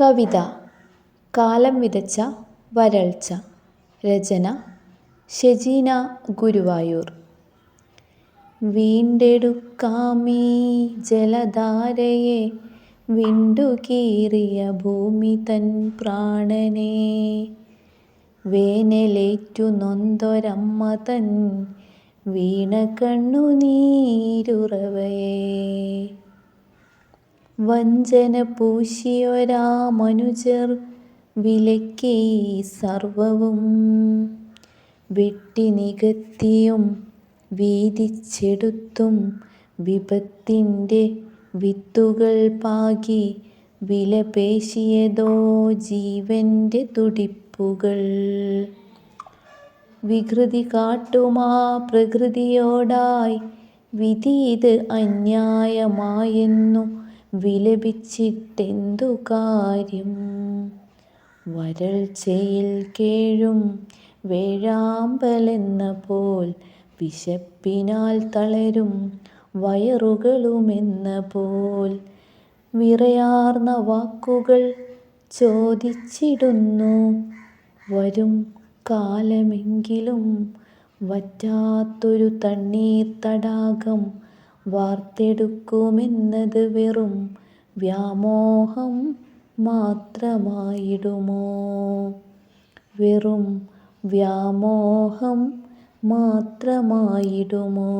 കവിത കാലം വിതച്ച വരൾച്ച. രചന ഷെജീന ഗുരുവായൂർ. വീണ്ടെടുക്കാമീ ജലധാരയെ വിണ്ടുകീറിയ ഭൂമി തൻ പ്രാണനെ. വേനലേറ്റു നൊന്തൊരമ്മ തൻ വീണ കണ്ണുനീരുറവയെ വഞ്ചന പൂശിയൊരാ മനുജർ വിലക്കി സർവവും. വെട്ടി നികത്തിയും വീതിച്ചെടുത്തും വിപത്തിന്റെ വിത്തുകൾ പാകി വിലപേശിയതോ ജീവന്റെ തുടിപ്പുകൾ. വികൃതി കാട്ടുമാ പ്രകൃതിയോടായി വിധി ഇത് അന്യായമായെന്നു വിലപിച്ചിട്ടെന്തു കാര്യം വരൾച്ചയിൽ കേഴും വേഴാമ്പലെന്ന പോൽ വിശപ്പിനാൽ തളരും വയറുകളുമെന്ന പോൽ വിറയാർന്ന വാക്കുകൾ ചോദിച്ചിടുന്നു. വരും കാലമെങ്കിലും വറ്റാത്തൊരു തണ്ണീർ തടാകം വാർത്തെടുക്കുമെന്നത് വെറും വ്യാമോഹം മാത്രമായിടുമോ? വെറും വ്യാമോഹം മാത്രമായിടുമോ?